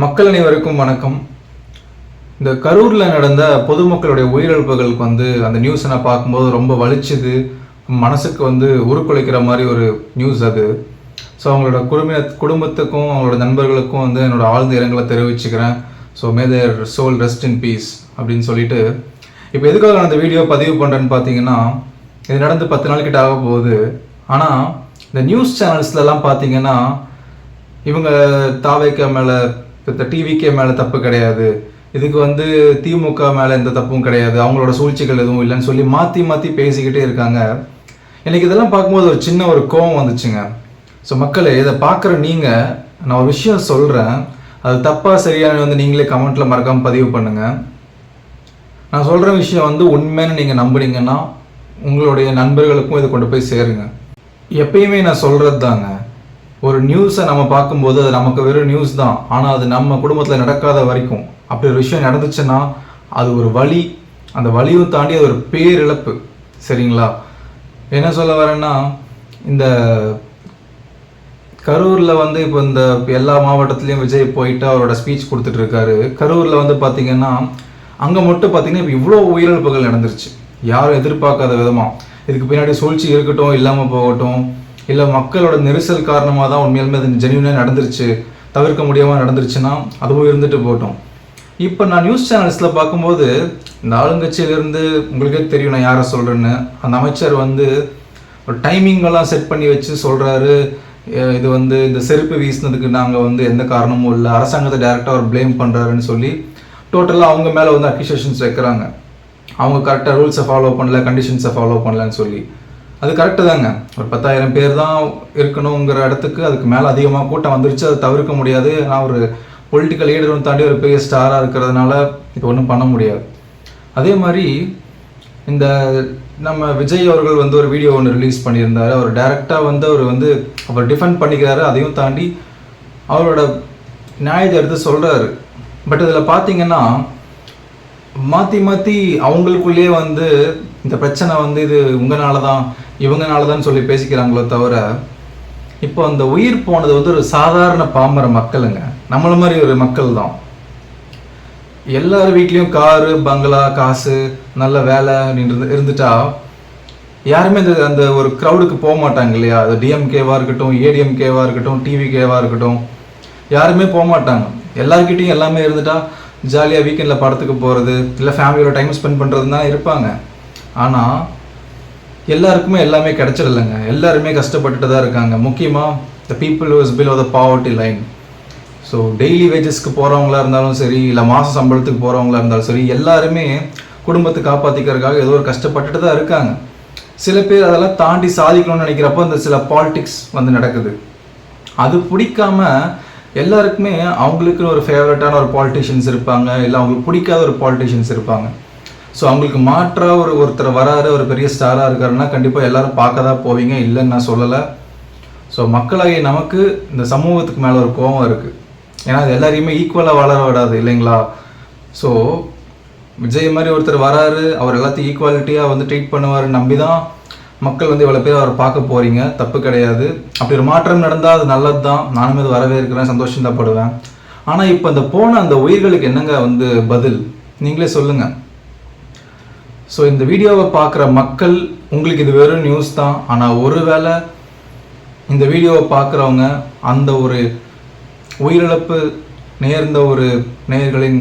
மக்கள் அனைவருக்கும் வணக்கம். இந்த கரூரில் நடந்த பொதுமக்களுடைய உயிரிழப்புகளுக்கு வந்து அந்த நியூஸை நான் பார்க்கும்போது ரொம்ப வலிச்சுது. மனசுக்கு வந்து உருக்குலைக்கிற மாதிரி ஒரு நியூஸ் அது. ஸோ அவங்களோட குடும்ப குடும்பத்துக்கும் அவங்களோட நண்பர்களுக்கும் வந்து என்னோட ஆழ்ந்த இரங்கலை தெரிவிச்சுக்கிறேன். So may their soul rest in peace அப்படின்னு சொல்லிட்டு. இப்போ எதுக்காக நான் அந்த வீடியோ பதிவு பண்ணுறேன்னு பார்த்தீங்கன்னா இது நடந்து பத்து நாள் கிட்ட ஆக போகுது. ஆனால் இந்த நியூஸ் சேனல்ஸ்லலாம் பார்த்தீங்கன்னா இவங்க தாவைக்க மேலே இந்த டிவிக்கே மேலே தப்பு கிடையாது. இதுக்கு வந்து திமுக மேலே எந்த தப்பும் கிடையாது. அவங்களோட சூழ்ச்சிகள் எதுவும் இல்லைன்னு சொல்லி மாற்றி மாற்றி பேசிக்கிட்டே இருக்காங்க. எனக்கு இதெல்லாம் பார்க்கும்போது ஒரு சின்ன ஒரு கோவம் வந்துச்சுங்க. ஸோ மக்களை இதை பார்க்குற நீங்கள் நான் ஒரு விஷயம் சொல்கிறேன் அது தப்பாக சரியான வந்து நீங்களே கமெண்ட்டில் மறக்காமல் பதிவு பண்ணுங்கள் நான் சொல்கிற விஷயம் வந்து உண்மைன்னு நீங்கள் நம்புனீங்கன்னா உங்களுடைய நண்பர்களுக்கும் இதை கொண்டு போய் சேருங்க. எப்பயுமே நான் சொல்கிறது தாங்க ஒரு நியூஸை நம்ம பார்க்கும்போது அது நமக்கு வெறும் நியூஸ் தான். ஆனால் அது நம்ம குடும்பத்தில் நடக்காத வரைக்கும் அப்படி ஒரு விஷயம் நடந்துச்சுன்னா அது ஒரு வழி அந்த வழியும் தாண்டி அது ஒரு பேரிழப்பு. சரிங்களா? என்ன சொல்ல வரேன்னா இந்த கரூரில் வந்து இப்போ இந்த எல்லா மாவட்டத்துலேயும் விஜய் போயிட்டு அவரோட ஸ்பீச் கொடுத்துட்ருக்காரு. கரூரில் வந்து பார்த்தீங்கன்னா அங்கே மட்டும் பார்த்திங்கன்னா இப்போ இவ்வளோ உயிரிழப்புகள் நடந்துருச்சு. யாரும் எதிர்பார்க்காத விதமாக இதுக்கு பின்னாடி சூழ்ச்சி இருக்கட்டும் இல்லாமல் போகட்டும். இல்லை மக்களோட நெரிசல் காரணமாக தான் உண்மையிலுமே அது ஜென்யூனாக நடந்துருச்சு தவிர்க்க முடியாமல் நடந்துருச்சுன்னா அதுவும் இருந்துட்டு போட்டோம் இப்போ நான் நியூஸ் சேனல்ஸில் பார்க்கும்போது இந்த ஆளுங்கட்சியிலேருந்து உங்களுக்கே தெரியும் நான் யாரை சொல்கிறேன்னு அந்த அமைச்சர் வந்து ஒரு டைமிங்கெல்லாம் செட் பண்ணி வச்சு சொல்கிறாரு இது வந்து இந்த செருப்பு வீசினதுக்கு நாங்கள் வந்து எந்த காரணமும் இல்லை. அரசாங்கத்தை டைரெக்டாக அவர் ப்ளேம் பண்ணுறாருன்னு சொல்லி டோட்டலாக அவங்க மேலே வந்து அக்யூசேஷன்ஸ் வைக்கிறாங்க. அவங்க கரெக்டாக ரூல்ஸை ஃபாலோ பண்ணல கண்டிஷன்ஸை ஃபாலோ பண்ணலன்னு சொல்லி. அது கரெக்டு தாங்க. ஒரு பத்தாயிரம் பேர் தான் இருக்கணுங்கிற இடத்துக்கு அதுக்கு மேலே அதிகமாக கூட்டம் வந்துருச்சு. அதை தவிர்க்க முடியாது. நான் ஒரு பொலிட்டிக்கல் லீடரும் தாண்டி ஒரு பெரிய ஸ்டாராக இருக்கிறதுனால இது ஒன்றும் பண்ண முடியாது. அதே மாதிரி இந்த நம்ம விஜய் அவர்கள் வந்து ஒரு வீடியோ ஒன்று ரிலீஸ் பண்ணியிருந்தாரு. அவர் டைரெக்டாக வந்து அவர் வந்து அவர் டிஃபெண்ட் பண்ணிக்கிறாரு. அதையும் தாண்டி அவரோட நியாயத்தை எடுத்து சொல்கிறாரு பட் இதில் பார்த்தீங்கன்னா மாற்றி மாற்றி அவங்களுக்குள்ளேயே வந்து இந்த பிரச்சனை வந்து இது உங்களால தான் இவங்கனால தான் சொல்லி பேசிக்கிறாங்களோ தவிர இப்போ அந்த உயிர் போனது வந்து ஒரு சாதாரண பாமர மக்களுங்க. நம்மள மாதிரி ஒரு மக்கள் தான் எல்லார் வீட்லேயும் காரு பங்களா காசு நல்ல வேலை அப்படின்னு இருந்துட்டா யாருமே இந்த அந்த ஒரு க்ரௌடுக்கு போக மாட்டாங்க இல்லையா? அது டிஎம்கேவாக இருக்கட்டும் ஏடிஎம்கேவாக இருக்கட்டும் டிவிகேவாக இருக்கட்டும் யாருமே போக மாட்டாங்க. எல்லாருக்கிட்டையும் எல்லாமே இருந்துட்டா ஜாலியாக வீக்கெண்டில் படத்துக்கு போகிறது இல்லை ஃபேமிலியோட டைம் ஸ்பெண்ட் பண்ணுறது தான் இருப்பாங்க. ஆனால் எல்லாருக்குமே எல்லாமே கிடச்சிடலைங்க. எல்லாருமே கஷ்டப்பட்டுட்டு தான் இருக்காங்க. முக்கியமாக the people is below the poverty line so daily வேஜஸ்க்கு போகிறவங்களா இருந்தாலும் சரி இல்லை மாத சம்பளத்துக்கு போகிறவங்களா இருந்தாலும் சரி எல்லாருமே குடும்பத்தை காப்பாற்றிக்கிறதுக்காக ஏதோ ஒரு கஷ்டப்பட்டுட்டு தான் இருக்காங்க. சில பேர் அதெல்லாம் தாண்டி சாதிக்கணும்னு நினைக்கிறப்போ அந்த சில பாலிடிக்ஸ் வந்து நடக்குது. அது பிடிக்காம எல்லாருக்குமே அவங்களுக்குன்னு ஒரு ஃபேவரட்டான ஒரு பாலிட்டிஷியன்ஸ் இருப்பாங்க இல்லை அவங்களுக்கு பிடிக்காத ஒரு பாலிட்டிஷியன்ஸ் இருப்பாங்க. ஸோ அவங்களுக்கு மாற்றாக ஒரு ஒருத்தர் வராரு ஒரு பெரிய ஸ்டாராக இருக்காருன்னா கண்டிப்பாக எல்லாரும் பார்க்க தான் போவீங்க. இல்லைன்னு நான் சொல்லலை. ஸோ மக்களாகிய நமக்கு இந்த சமூகத்துக்கு மேலே ஒரு கோபம் இருக்குது ஏன்னா அது எல்லாரையுமே ஈக்குவலாக வளர விடாது இல்லைங்களா? ஸோ விஜய் மாதிரி ஒருத்தர் வராரு அவர் எல்லாத்தையும் ஈக்குவாலிட்டியாக வந்து ட்ரீட் பண்ணுவார் நம்பி தான் மக்கள் வந்து இவ்வளோ பேர் அவரை பார்க்க போகிறீங்க தப்பு கிடையாது. அப்படி ஒரு மாற்றம் நடந்தால் அது நல்லது தான் நானும் இது வரவே இருக்கிறேன் சந்தோஷம் தான் படுவேன். ஆனால் இப்போ அந்த போன அந்த உயிர்களுக்கு என்னங்க வந்து பதில்? நீங்களே சொல்லுங்கள் ஸோ இந்த வீடியோவை பார்க்குற மக்கள் உங்களுக்கு இது வெறும் நியூஸ் தான். ஆனால் ஒருவேளை இந்த வீடியோவை பார்க்குறவங்க அந்த ஒரு உயிரிழப்பு நேர்ந்த ஒரு நேயர்களின்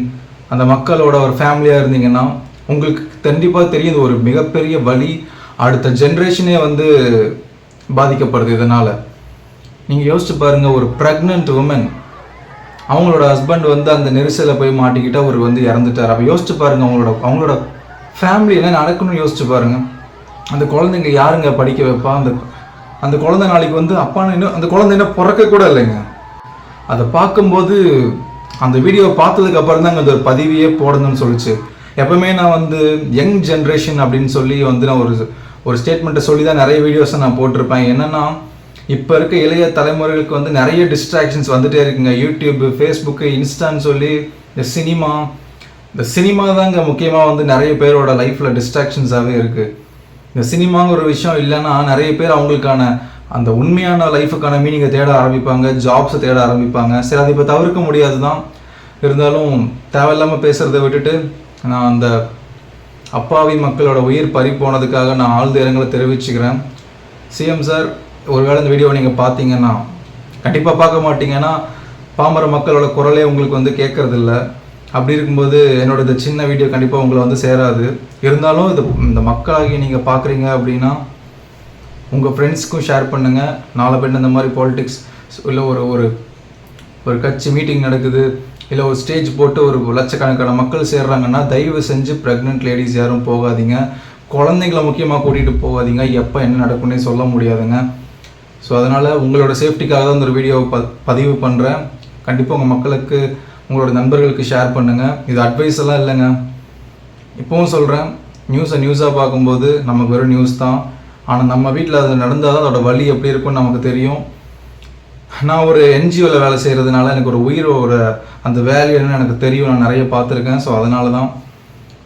அந்த மக்களோட ஒரு ஃபேமிலியாக இருந்தீங்கன்னா உங்களுக்கு கண்டிப்பாக தெரியும் இது ஒரு மிகப்பெரிய வழி அடுத்த ஜென்ரேஷனே வந்து பாதிக்கப்படுது இதனால். நீங்கள் யோசிச்சு பாருங்கள் ஒரு ப்ரெக்னென்ட் உமன் அவங்களோட ஹஸ்பண்ட் வந்து அந்த நெரிசலில் போய் மாட்டிக்கிட்டு அவர் வந்து இறந்துட்டார். அப்போ யோசிச்சு பாருங்கள் அவங்களோட அவங்களோட ஃபேமிலி என்ன நடக்கணும்னு யோசிச்சு பாருங்கள் அந்த குழந்தைங்க யாருங்க படிக்க வைப்பா? அந்த அந்த குழந்தை நாளைக்கு வந்து அப்பா இன்னும் அந்த குழந்தை இன்னும் பிறக்க கூட இல்லைங்க. அதை பார்க்கும்போது அந்த வீடியோவை பார்த்ததுக்கு அப்புறம் தான் அந்த ஒரு பதிவையே போடணும்னு சொல்லிச்சு. எப்பவுமே நான் வந்து யங் ஜென்ரேஷன் அப்படின்னு சொல்லி வந்து நான் ஒரு ஒரு ஸ்டேட்மெண்ட்டை சொல்லி தான் நிறைய வீடியோஸை நான் போட்டிருப்பேன். என்னன்னா இப்போ இருக்க இளைய தலைமுறைகளுக்கு வந்து நிறைய டிஸ்ட்ராக்ஷன்ஸ் வந்துகிட்டே இருக்குங்க. யூடியூப் ஃபேஸ்புக்கு இன்ஸ்டான்னு சொல்லி இந்த சினிமா இந்த சினிமா தாங்க முக்கியமாக வந்து நிறைய பேரோட லைஃப்பில் டிஸ்ட்ராக்ஷன்ஸாகவே இருக்குது இந்த சினிமாங்கிற ஒரு விஷயம் இல்லைன்னா நிறைய பேர் அவங்களுக்கான அந்த உண்மையான லைஃபுக்கான மீனிங்கை தேட ஆரம்பிப்பாங்க ஜாப்ஸை தேட ஆரம்பிப்பாங்க. சரி அதை இப்போ தவிர்க்க முடியாது தான் இருந்தாலும் தேவையில்லாமல் பேசுகிறத விட்டுட்டு நான் அந்த அப்பாவி மக்களோட உயிர் பறி போனதுக்காக நான் ஆழ்ந்த இரங்கலை தெரிவிச்சுக்கிறேன். சிஎம் சார் ஒருவேளை இந்த வீடியோவை நீங்கள் பார்த்தீங்கன்னா கண்டிப்பாக பார்க்க மாட்டீங்கன்னா பாமர மக்களோட குரலே உங்களுக்கு வந்து கேட்கறது அப்படி இருக்கும்போது என்னோட இந்த சின்ன வீடியோ கண்டிப்பாக உங்களை வந்து சேராது. இருந்தாலும் இது இந்த மக்களாகி நீங்கள் பார்க்குறீங்க அப்படின்னா உங்கள் ஃப்ரெண்ட்ஸ்க்கும் ஷேர் பண்ணுங்கள் நாலு பேர் இந்த மாதிரி பாலிடிக்ஸ் இல்லை ஒரு ஒரு ஒரு கட்சி மீட்டிங் நடக்குது இல்லை ஒரு ஸ்டேஜ் போட்டு ஒரு லட்சக்கணக்கான மக்கள் சேர்றாங்கன்னா தயவு செஞ்சு ப்ரெக்னென்ட் லேடிஸ் யாரும் போகாதீங்க. குழந்தைங்கள முக்கியமாக கூட்டிகிட்டு போகாதீங்க. எப்போ என்ன நடக்கும்னே சொல்ல முடியாதுங்க. ஸோ அதனால் உங்களோட சேஃப்டிக்காக தான் இந்த ஒரு வீடியோவை ப பதிவு பண்ணுறேன் கண்டிப்பாக உங்கள் மக்களுக்கு உங்களோட நண்பர்களுக்கு ஷேர் பண்ணுங்கள் இது அட்வைஸ் எல்லாம் இல்லைங்க. இப்போவும் சொல்கிறேன் நியூஸை நியூஸாக பார்க்கும்போது நமக்கு வெறும் நியூஸ் தான். ஆனால் நம்ம வீட்டில் அது நடந்தால் தான் அதோட வழி எப்படி இருக்கும்னு நமக்கு தெரியும். நான் ஒரு என்ஜிஓவில் வேலை செய்கிறதுனால எனக்கு ஒரு உயிரோட அந்த வேல்யூ என்னன்னு எனக்கு தெரியும். நான் நிறைய பார்த்துருக்கேன். ஸோ அதனால தான்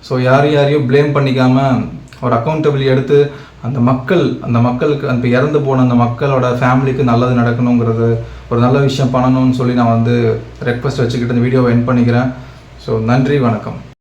ஸோ யார் யாரையும் ப்ளேம் பண்ணிக்காமல் ஒரு அக்கௌண்டபிலிட்டி எடுத்து அந்த மக்கள் அந்த மக்களுக்கு அந்த இறந்து போன அந்த மக்களோட ஃபேமிலிக்கு நல்லது நடக்கணுங்கிறது ஒரு நல்ல விஷயம் பண்ணணும்னு சொல்லி நான் வந்து ரெக்வஸ்ட் வச்சுக்கிட்டு இந்த வீடியோவை என் பண்ணிக்கிறேன். ஸோ நன்றி வணக்கம்.